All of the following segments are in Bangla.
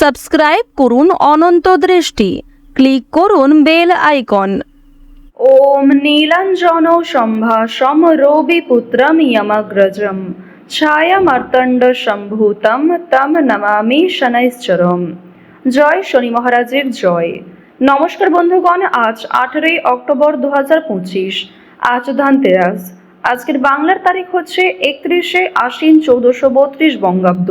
সাবস্ক্রাইব করুন অনন্ত দৃষ্টি। ক্লিক করুন বেল আইকন। ওম নীলাঞ্জন সম্ভাষম রবিপুত্রম ইয়মগ্রজম ছায়ামর্তণ্ড সম্ভূতম তম নমামি শনৈশ্চরম। জয় শনি মহারাজের জয়। নমস্কার বন্ধুগণ, আজ আঠেরোই অক্টোবর দু হাজার পঁচিশ। আজ ধানতেরাস। আজকের বাংলার তারিখ হচ্ছে একত্রিশে আশ্বিন চৌদ্দশো বত্রিশ বঙ্গাব্দ।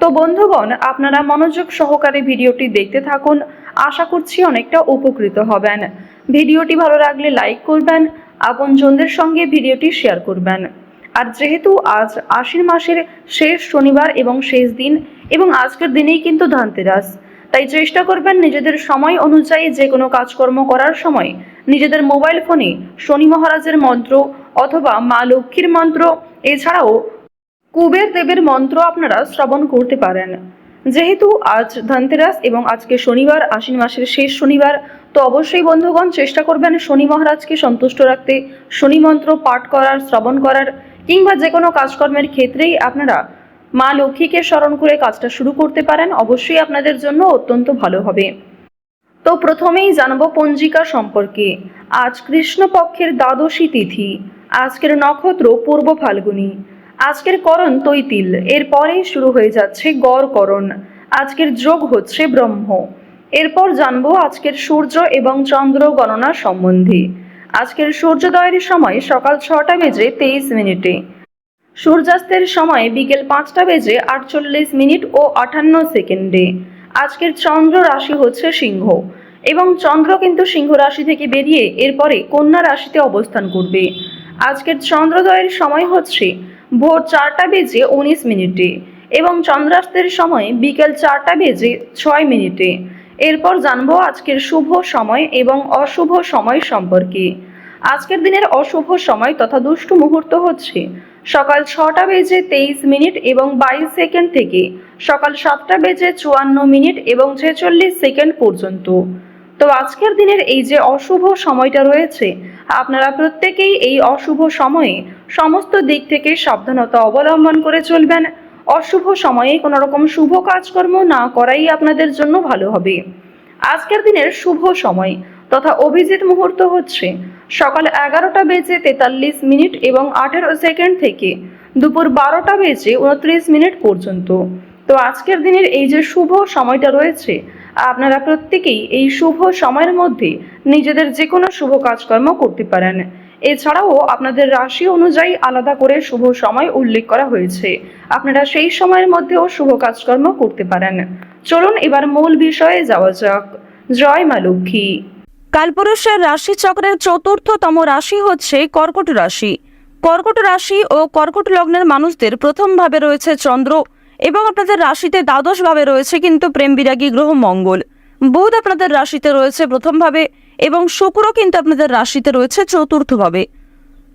তো বন্ধুগণ, আপনারা মনোযোগ সহকারে ভিডিওটি দেখতে থাকুন। আশা করছি অনেকটা উপকৃত হবেন। ভিডিওটি ভালো লাগলে লাইক করবেন, আপনজনদের সঙ্গে ভিডিওটি শেয়ার করবেন। আর যেহেতু আজ আশ্বিন মাসের শেষ শনিবার এবং শেষ দিন, এবং আজকের দিনেই কিন্তু ধনতেরাস, তাই চেষ্টা করবেন নিজেদের সময় অনুযায়ী যে কোনো কাজকর্ম করার সময় নিজেদের মোবাইল ফোনে শনি মহারাজের মন্ত্র অথবা মা লক্ষ্মীর মন্ত্র, এছাড়াও কুবের দেবের মন্ত্র আপনারা শ্রবণ করতে পারেন। যেহেতু আজ ধনতেরাস এবং আজকে শনিবার, আশ্বিন মাসের শেষ শনিবার, তো অবশ্যই বন্ধুগণ চেষ্টা করবেন শনি মহারাজকে সন্তুষ্ট রাখতে, শনি মন্ত্র পাঠ করার, শ্রবণ করার, কিংবা যে কোনো কাজকর্মের ক্ষেত্রেই আপনারা মা লক্ষ্মীকে স্মরণ করে কাজটা শুরু করতে পারেন, অবশ্যই আপনাদের জন্য অত্যন্ত ভালো হবে। তো প্রথমেই জানব পঞ্জিকা সম্পর্কে। আজ কৃষ্ণপক্ষের দ্বাদশী তিথি, আজকের নক্ষত্র পূর্ব ফাল্গুনী। আজকের করণ তৈতিল এরপরেই শুরু হয়ে যাচ্ছে গড় করণ। আজকের যোগ হচ্ছে ব্রহ্ম। এরপর জানব আজকের সূর্য এবং চন্দ্র গণনা সম্বন্ধে। আজকের সূর্যোদয়ের সময় সকাল ছটা বেজে তেইশ মিনিটে। সূর্যাস্তের সময় বিকেল পাঁচটা বেজে আটচল্লিশ মিনিট ও আটান্ন সেকেন্ডে। আজকের চন্দ্র রাশি হচ্ছে সিংহ। এবং চন্দ্র কিন্তু সিংহ রাশি থেকে বেরিয়ে এরপরে কন্যা রাশিতে অবস্থান করবে। আজকের চন্দ্রোদয়ের সময় হচ্ছে ভোর চারটা বেজে উনিশ মিনিটে এবং চন্দ্রাস্তের সময় বিকেল চারটা বেজে ছয় মিনিটে। এরপর জানব আজকের শুভ সময় এবং অশুভ সময় সম্পর্কে। আজকের দিনের অশুভ সময় তথা দুষ্টু মুহূর্ত হচ্ছে সকাল ছটা বেজে তেইশ মিনিট এবং বাইশ সেকেন্ড থেকে সকাল সাতটা বেজে চুয়ান্ন মিনিট এবং ছেচল্লিশ সেকেন্ড পর্যন্ত। তো আজকের দিনের এই যে অশুভ সময়টা রয়েছে, আপনারা প্রত্যেকেই এই অশুভ সময়ে সমস্ত দিক থেকে সাবধানতা অবলম্বন করে চলবেন। অশুভ সময়ে কোনো রকম শুভ কাজকর্ম না করাই আপনাদের জন্য ভালো হবে। আজকের দিনের শুভ সময় তথা অভিজিৎ মুহূর্ত হচ্ছে সকাল এগারোটা বেজে তেতাল্লিশ মিনিট এবং আঠেরো সেকেন্ড থেকে দুপুর বারোটা বেজে উনত্রিশ মিনিট পর্যন্ত। তো আজকের দিনের এই যে শুভ সময়টা রয়েছে আপনারা প্রত্যেকেই এই শুভ সময়ের মধ্যে নিজেদের যে কোনো শুভ কাজকর্ম করতে পারেন। এছাড়াও আপনাদের রাশি অনুযায়ী আলাদা করে শুভ সময় উল্লেখ করা হয়েছে। আপনারা সেই সময়ের মধ্যেও শুভ কাজকর্ম করতে পারেন। চলুন এবার মূল বিষয়ে যাওয়া যাক। জয় মা লক্ষ্মী। কালপুরুষের রাশি চক্রের চতুর্থতম রাশি হচ্ছে কর্কট রাশি। কর্কট রাশি ও কর্কট লগ্নের মানুষদের প্রথম ভাবে রয়েছে চন্দ্র। এবং আপনাদের রাশিতে দ্বাদশ ভাবে রয়েছে কিন্তু প্রেম বিরাগী গ্রহ মঙ্গল। বুধ আপনাদের রাশিতে রয়েছে প্রথম ভাবে এবং শুক্র কিন্তু আপনাদের রাশিতে রয়েছে চতুর্থ ভাবে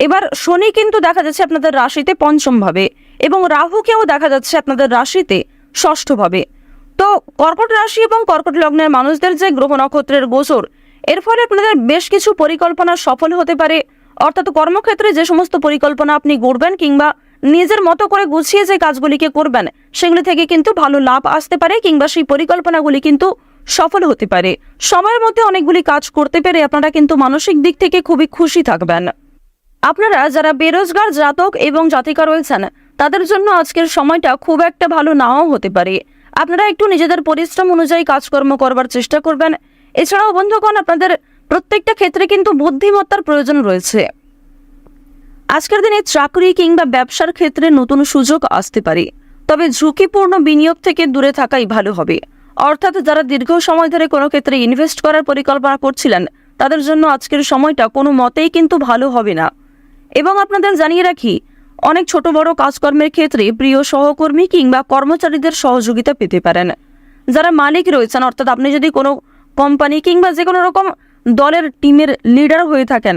এবার শনি কিন্তু দেখা যাচ্ছে আপনাদের রাশিতে পঞ্চম ভাবে এবং রাহুকেও দেখা যাচ্ছে আপনাদের রাশিতে ষষ্ঠ ভাবে তো কর্কট রাশি এবং কর্কট লগ্নের মানুষদের যে গ্রহ নক্ষত্রের গোচর, এর ফলে আপনাদের বেশ কিছু পরিকল্পনা সফল হতে পারে। অর্থাৎ কর্মক্ষেত্রে যে সমস্ত পরিকল্পনা আপনি গড়বেন কিংবা নিজের মতো করে গুছিয়ে যে কাজগুলিকে করবেন, সেগুলি থেকে কিন্তু ভালো লাভ আসতে পারে কিংবা সেই পরিকল্পনাগুলি কিন্তু সফল হতে পারে। সময়ের মধ্যে অনেকগুলি কাজ করতে পেরে আপনারা কিন্তু মানসিক দিক থেকে খুবই খুশি থাকবেন। আপনারা যারা বেরোজগার, জাতক এবং জাতিকা রয়েছেন, তাদের জন্য আজকের সময়টা খুব একটা ভালো নাও হতে পারে। আপনারা একটু নিজেদের পরিশ্রম অনুযায়ী কাজকর্ম করবার চেষ্টা করবেন। এছাড়াও বন্ধুগণ, আপনাদের প্রত্যেকটা ক্ষেত্রে কিন্তু বুদ্ধিমত্তার প্রয়োজন রয়েছে। আজকের দিনে চাকরি কিংবা ব্যবসার ক্ষেত্রে নতুন সুযোগ আসতে পারে। তবে ঝুঁকিপূর্ণ বিনিয়োগ থেকে দূরে থাকাই ভালো হবে। অর্থাৎ যারা দীর্ঘ সময় ধরে কোনো ক্ষেত্রে ইনভেস্ট করার পরিকল্পনা করছিলেন, তাদের জন্য আজকের সময়টা কোনো মতেই কিন্তু ভালো হবে না। এবং আপনাদের জানিয়ে রাখি, অনেক ছোট বড় কাজকর্মের ক্ষেত্রে প্রিয় সহকর্মী কিংবা কর্মচারীদের সহযোগিতা পেতে পারেন। যারা মালিক রয়েছেন, অর্থাৎ আপনি যদি কোনো কোম্পানি কিংবা যে কোনো রকম দলের টিমের লিডার হয়ে থাকেন